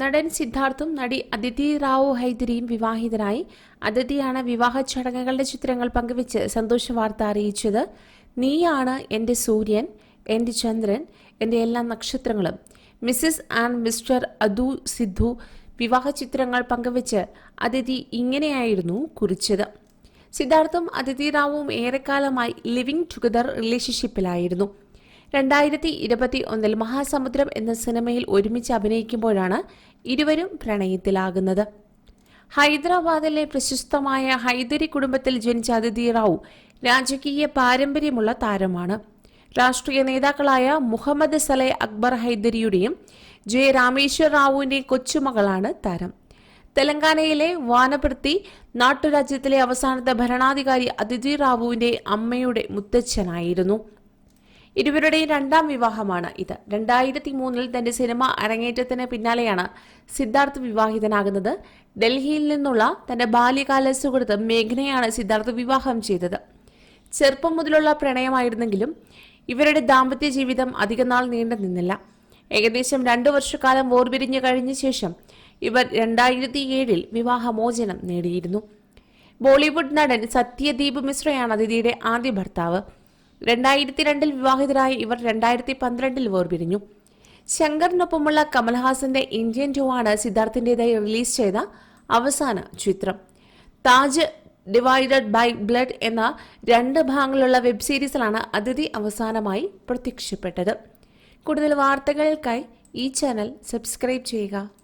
നടൻ സിദ്ധാർത്ഥും നടി അതിഥി റാവു ഹൈദരിയും വിവാഹിതരായി. അതിഥിയാണ് വിവാഹ ചടങ്ങുകളുടെ ചിത്രങ്ങൾ പങ്കുവച്ച് സന്തോഷ വാർത്ത അറിയിച്ചത്. നീയാണ് എന്റെ സൂര്യൻ എന്റെ ചന്ദ്രൻ എന്റെ എല്ലാ നക്ഷത്രങ്ങളും. Mrs and Mr Adu Siddhu വിവാഹ ചിത്രങ്ങൾ പങ്കുവച്ച് അതിഥി ഇങ്ങനെയായിരുന്നു കുറിച്ചത്. സിദ്ധാർത്ഥും അതിഥി റാവുവും ഏറെക്കാലമായി ലിവിംഗ് ടുഗദർ റിലേഷൻഷിപ്പിലായിരുന്നു. രണ്ടായിരത്തി ഇരുപത്തി ഒന്നിൽ മഹാസമുദ്രം എന്ന സിനിമയിൽ ഒരുമിച്ച് അഭിനയിക്കുമ്പോഴാണ് ഇരുവരും പ്രണയത്തിലാകുന്നത്. ഹൈദരാബാദിലെ പ്രശസ്തമായ ഹൈദരി കുടുംബത്തിൽ ജനിച്ച അതിഥി റാവു രാജകീയ പാരമ്പര്യമുള്ള താരമാണ്. രാഷ്ട്രീയ നേതാക്കളായ മുഹമ്മദ് സലെ അക്ബർ ഹൈദരിയുടെയും ജെ രാമേശ്വർ റാവുവിന്റെയും കൊച്ചുമകളാണ് താരം. തെലങ്കാനയിലെ വാനപ്രത്തി നാട്ടുരാജ്യത്തിലെ അവസാനത്തെ ഭരണാധികാരി അതിഥി റാവുവിന്റെ അമ്മയുടെ മുത്തച്ഛനായിരുന്നു. ഇരുവരുടെയും രണ്ടാം വിവാഹമാണ് ഇത്. രണ്ടായിരത്തി മൂന്നിൽ തന്റെ സിനിമ അരങ്ങേറ്റത്തിന് പിന്നാലെയാണ് സിദ്ധാർത്ഥ് വിവാഹിതനാകുന്നത്. ഡൽഹിയിൽ നിന്നുള്ള തന്റെ ബാല്യകാല സുഹൃത്ത് മേഘനയാണ് സിദ്ധാർത്ഥ് വിവാഹം ചെയ്തത്. ചെറുപ്പം മുതലുള്ള പ്രണയമായിരുന്നെങ്കിലും ഇവരുടെ ദാമ്പത്യ ജീവിതം അധികനാൾ നീണ്ടു നിന്നില്ല. ഏകദേശം രണ്ടു വർഷക്കാലം വോർപിരിഞ്ഞു കഴിഞ്ഞ ശേഷം ഇവർ രണ്ടായിരത്തി ഏഴിൽ വിവാഹമോചനം നേടിയിരുന്നു. ബോളിവുഡ് നടൻ സത്യദീപ് മിശ്രയാണ് അതിഥിയുടെ ആദ്യ ഭർത്താവ്. രണ്ടായിരത്തി രണ്ടിൽ വിവാഹിതരായ ഇവർ രണ്ടായിരത്തി പന്ത്രണ്ടിൽ വേർപിരിഞ്ഞു. ശങ്കറിനൊപ്പമുള്ള കമൽഹാസന്റെ ഇന്ത്യൻ ടു ആണ് സിദ്ധാർത്ഥിന്റേതായി റിലീസ് ചെയ്ത അവസാന ചിത്രം. താജ് ഡിവൈഡഡ് ബൈ ബ്ലഡ് എന്ന രണ്ട് ഭാഗങ്ങളുള്ള വെബ് സീരീസിലാണ് അതിഥി അവസാനമായി പ്രത്യക്ഷപ്പെട്ടത്. കൂടുതൽ വാർത്തകൾക്കായി ഈ ചാനൽ സബ്സ്ക്രൈബ് ചെയ്യുക.